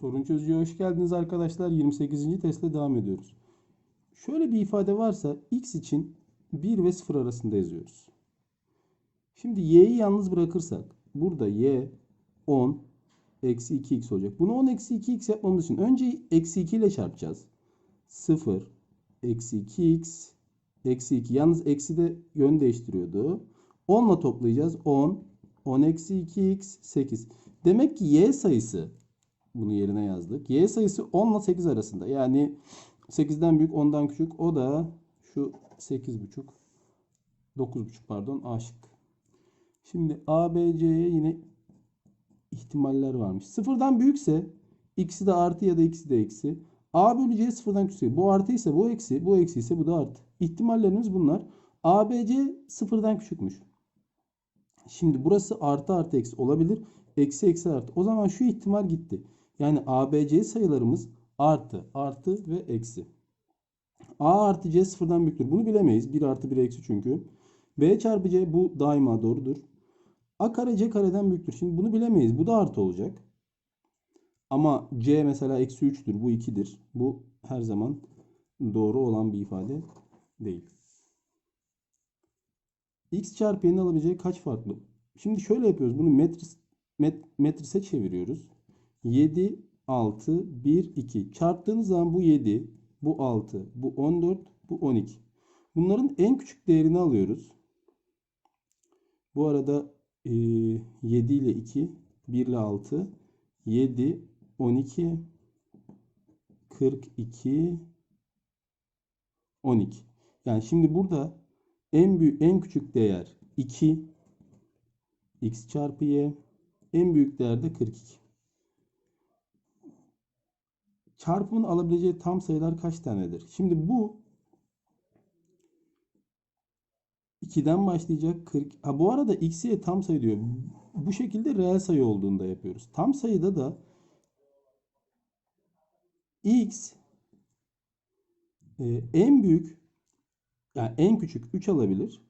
Sorun çözüyor. Hoş geldiniz arkadaşlar. 28. testte devam ediyoruz. Şöyle bir ifade varsa x için 1 ve 0 arasında yazıyoruz. Şimdi y'yi yalnız bırakırsak burada y 10 eksi 2x olacak. Bunu 10 eksi 2x yapmamız için önce eksi 2 ile çarpacağız. 0 eksi 2x eksi 2. Yalnız eksi de yön değiştiriyordu. 10 ile toplayacağız. 10 10 eksi 2x 8. Demek ki y sayısı bunu yerine yazdık. Y sayısı 10 ile 8 arasında. Yani 8'den büyük 10'dan küçük. O da şu 8,5 9,5 pardon A şıkkı. Şimdi A, B, C'ye yine ihtimaller varmış. Sıfırdan büyükse x'i de artı ya da x'i de eksi. A bölü C sıfırdan küçükse bu artı ise bu eksi, bu eksi ise bu da artı. İhtimallerimiz bunlar. A, B, C sıfırdan küçükmüş. Şimdi burası artı artı eksi olabilir. Eksi eksi artı. O zaman şu ihtimal gitti. Yani A, B, C sayılarımız artı, artı ve eksi. A artı C sıfırdan büyüktür. Bunu bilemeyiz. 1 artı 1 eksi çünkü. B çarpı C bu daima doğrudur. A kare C kareden büyüktür. Şimdi bunu bilemeyiz. Bu da artı olacak. Ama C mesela eksi 3'tür. Bu 2'dir. Bu her zaman doğru olan bir ifade değil. X çarpı y'nin alabileceği kaç farklı? Şimdi şöyle yapıyoruz. Bunu metris, met, metrise çeviriyoruz. 7, 6, 1, 2. Çarptığınız zaman bu 7, bu 6, bu 14, bu 12. Bunların en küçük değerini alıyoruz. Bu arada e, 7 ile 2, 1 ile 6, 7, 12, 42, 12. Yani şimdi burada en büyük en küçük değer 2 x çarpı y en büyük değer de 42. Çarpımın alabileceği tam sayılar kaç tanedir? Şimdi bu 2'den başlayacak 40. Ha, bu arada x'ye tam sayı diyor. Bu şekilde reel sayı olduğunda yapıyoruz. Tam sayıda da x e, en büyük yani en küçük 3 alabilir.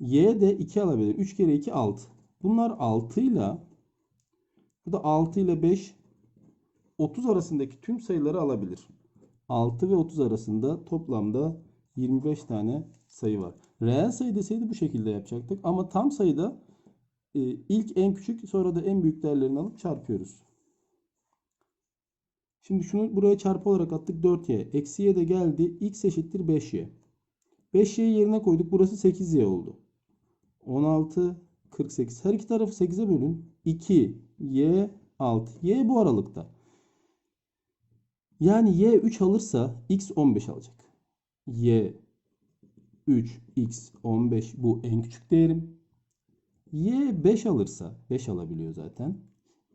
Y de 2 alabilir. 3 kere 2 6. Bunlar 6 ile bu da 6 ile 5 30 arasındaki tüm sayıları alabilir. 6 ve 30 arasında toplamda 25 tane sayı var. Reel sayı deseydi bu şekilde yapacaktık. Ama tam sayıda e, ilk en küçük sonra da en büyük değerlerini alıp çarpıyoruz. Şimdi şunu buraya çarpı olarak attık 4y. Eksi y de geldi. x eşittir 5y. 5y'yi yerine koyduk. Burası 8y oldu. 16, 48. Her iki tarafı 8'e bölün. 2, y, 6. Y bu aralıkta. Yani y 3 alırsa x 15 alacak. y 3, x 15 bu en küçük değerim. y 5 alırsa 5 alabiliyor zaten.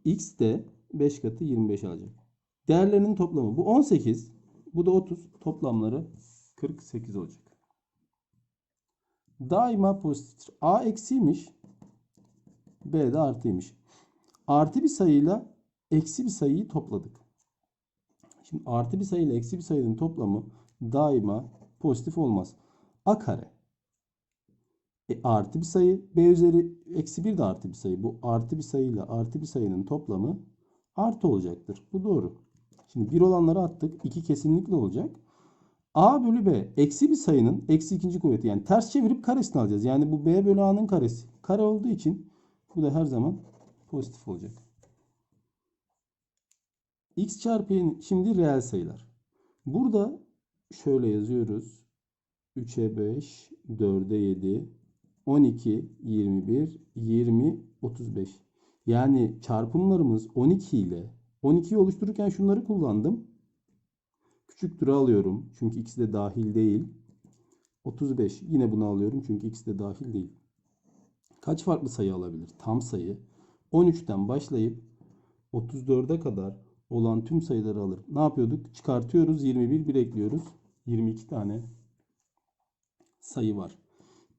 x de 5 katı 25 alacak. Değerlerinin toplamı bu 18, bu da 30. Toplamları 48 olacak. Daima pozitiftir. A eksiymiş. B de artıymış. Artı bir sayıyla eksi bir sayıyı topladık. Şimdi artı bir sayıyla eksi bir sayının toplamı daima pozitif olmaz. A kare. E, artı bir sayı. B üzeri eksi bir de artı bir sayı. Bu artı bir sayıyla artı bir sayının toplamı artı olacaktır. Bu doğru. Şimdi bir olanları attık. 2 kesinlikle olacak. A bölü B eksi bir sayının eksi ikinci kuvveti. Yani ters çevirip karesini alacağız. Yani bu B bölü A'nın karesi. Kare olduğu için bu da her zaman pozitif olacak. X çarpı y'nin şimdi reel sayılar. Burada şöyle yazıyoruz. 3'e 5, 4'e 7, 12, 21, 20, 35. Yani çarpımlarımız 12 ile 12'yi oluştururken şunları kullandım. Küçüktür alıyorum. Çünkü ikisi de dahil değil. 35. Yine bunu alıyorum. Çünkü ikisi de dahil değil. Kaç farklı sayı alabilir? Tam sayı. 13'ten başlayıp 34'e kadar olan tüm sayıları alır. Ne yapıyorduk? Çıkartıyoruz. 21 bir ekliyoruz. 22 tane sayı var.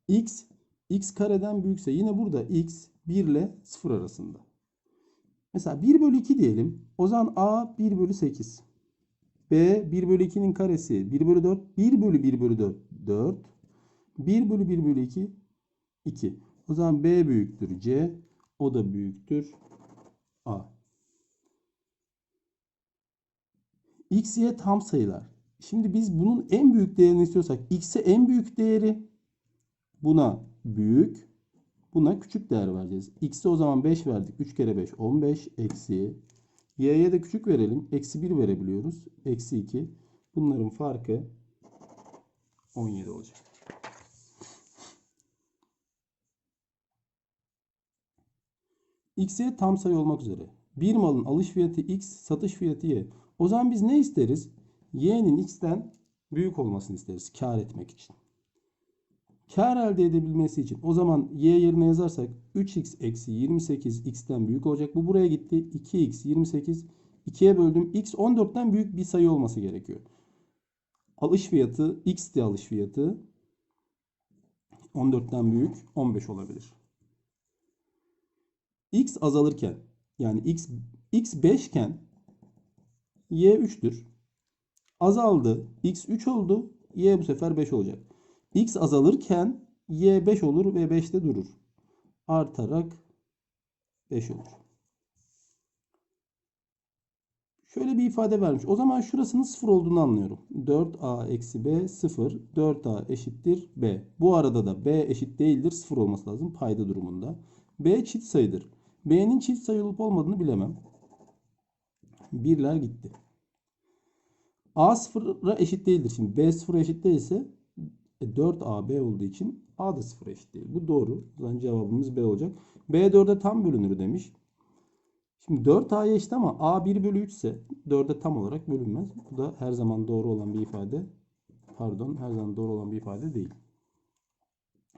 X x kareden büyükse yine burada x 1 ile 0 arasında. Mesela 1 bölü 2 diyelim. O zaman A 1 bölü 8. B 1 bölü 2'nin karesi 1 bölü 4. 1 bölü 1 bölü 4 4. 1 bölü 1 bölü 2 2. O zaman B büyüktür C. O da büyüktür A. X, Y tam sayılar. Şimdi biz bunun en büyük değerini istiyorsak x'e en büyük değeri buna büyük buna küçük değer vereceğiz. X'e o zaman 5 verdik. 3 kere 5 15 eksi y'ye de küçük verelim. Eksi 1 verebiliyoruz. Eksi 2. Bunların farkı 17 olacak. X'e tam sayı olmak üzere. Bir malın alış fiyatı X, satış fiyatı Y. O zaman biz ne isteriz? Y'nin X'ten büyük olmasını isteriz kar etmek için. Kar elde edebilmesi için. O zaman Y yerine yazarsak 3X eksi 28 X'ten büyük olacak. Bu buraya gitti. 2X 28 2'ye böldüm. X 14'ten büyük bir sayı olması gerekiyor. Alış fiyatı X de alış fiyatı 14'ten büyük 15 olabilir. X azalırken yani X X 5 iken Y 3'tür. Azaldı. X 3 oldu. Y bu sefer 5 olacak. X azalırken Y 5 olur ve 5'te durur. Artarak 5 olur. Şöyle bir ifade vermiş. O zaman şurasının 0 olduğunu anlıyorum. 4A eksi B 0. 4A eşittir B. Bu arada da B eşit değildir. 0 olması lazım payda durumunda. B çift sayıdır. B'nin çift sayı olup olmadığını bilemem. Birler gitti. A sıfıra eşit değildir. Şimdi B sıfıra eşit değilse 4AB olduğu için A da sıfıra eşit değil. Bu doğru. O zaman cevabımız B olacak. B 4'e tam bölünür demiş. Şimdi 4 A'ya eşit ama A 1 bölü 3 ise 4'e tam olarak bölünmez. Bu da her zaman doğru olan bir ifade. Pardon her zaman doğru olan bir ifade değil.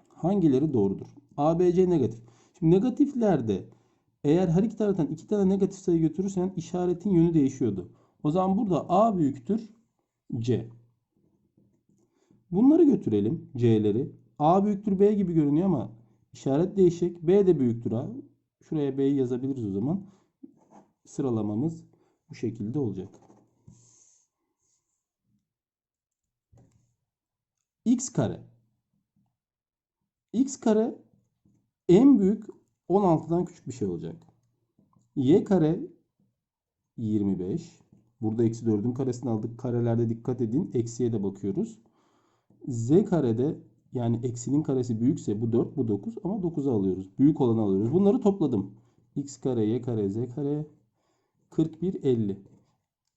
Hangileri doğrudur? A, B, C negatif. Şimdi negatiflerde eğer her iki taraftan iki tane negatif sayı götürürsen işaretin yönü değişiyordu. O zaman burada A büyüktür C. Bunları götürelim C'leri. A büyüktür B gibi görünüyor ama işaret değişik. B de büyüktür A. Şuraya B'yi yazabiliriz o zaman. Sıralamamız bu şekilde olacak. X kare. X kare en büyük 16'dan küçük bir şey olacak. Y kare 25. Burada eksi 4'ün karesini aldık. Karelerde dikkat edin. Eksiye de bakıyoruz. Z karede yani eksinin karesi büyükse bu 4 bu 9 ama 9'u alıyoruz. Büyük olanı alıyoruz. Bunları topladım. X kare, Y kare, Z kare 41, 50.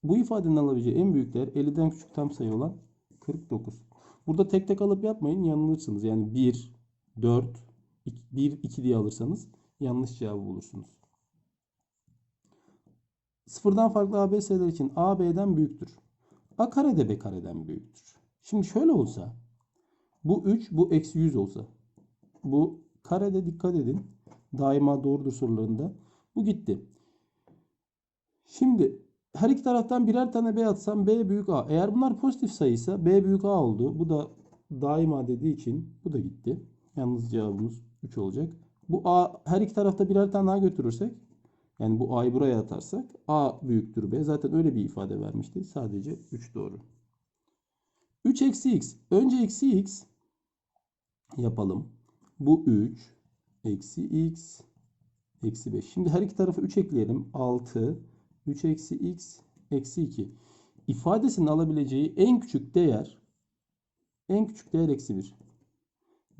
Bu ifadenin alabileceği en büyükler 50'den küçük tam sayı olan 49. Burada tek tek alıp yapmayın yanılırsınız. Yani 1, 4, 1, 2 diye alırsanız yanlış cevabı bulursunuz. Sıfırdan farklı AB sayılar için A B'den büyüktür. A kare de B kareden büyüktür. Şimdi şöyle olsa bu 3 bu eksi 100 olsa bu karede dikkat edin daima doğrudur sorularında bu gitti. Şimdi her iki taraftan birer tane B atsam B büyük A. Eğer bunlar pozitif sayıysa B büyük A oldu. Bu da daima dediği için bu da gitti. Yalnız cevabımız 3 olacak. Bu A her iki tarafta birer tane A götürürsek yani bu A'yı buraya atarsak A büyüktür B. Zaten öyle bir ifade vermişti. Sadece 3 doğru. 3 eksi x. Önce eksi x yapalım. Bu 3 eksi x eksi 5. Şimdi her iki tarafa 3 ekleyelim. 6 3 eksi x eksi 2. İfadesinin alabileceği en küçük değer en küçük değer eksi 1.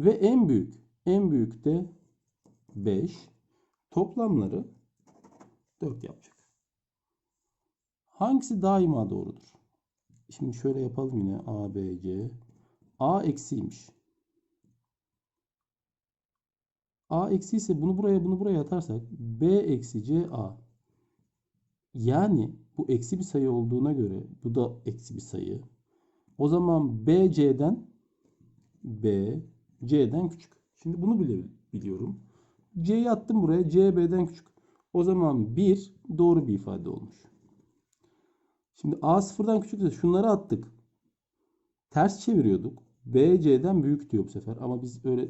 Ve en büyük en büyük de 5. Toplamları 4 yapacak. Hangisi daima doğrudur? Şimdi şöyle yapalım yine A, B, C. A eksiymiş. A eksi ise bunu buraya bunu buraya atarsak B eksi C A. Yani bu eksi bir sayı olduğuna göre bu da eksi bir sayı. O zaman B C'den B C'den küçük. Şimdi bunu bile biliyorum. C'yi attım buraya. C B'den küçük. O zaman 1 doğru bir ifade olmuş. Şimdi A sıfırdan küçükse şunları attık. Ters çeviriyorduk. B C'den büyük diyor bu sefer. Ama biz öyle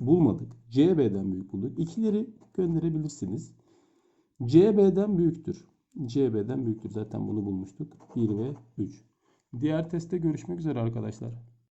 bulmadık. C B'den büyük bulduk. İkileri gönderebilirsiniz. C B'den büyüktür. C B'den büyüktür. Zaten bunu bulmuştuk. 1 ve 3. Diğer testte görüşmek üzere arkadaşlar.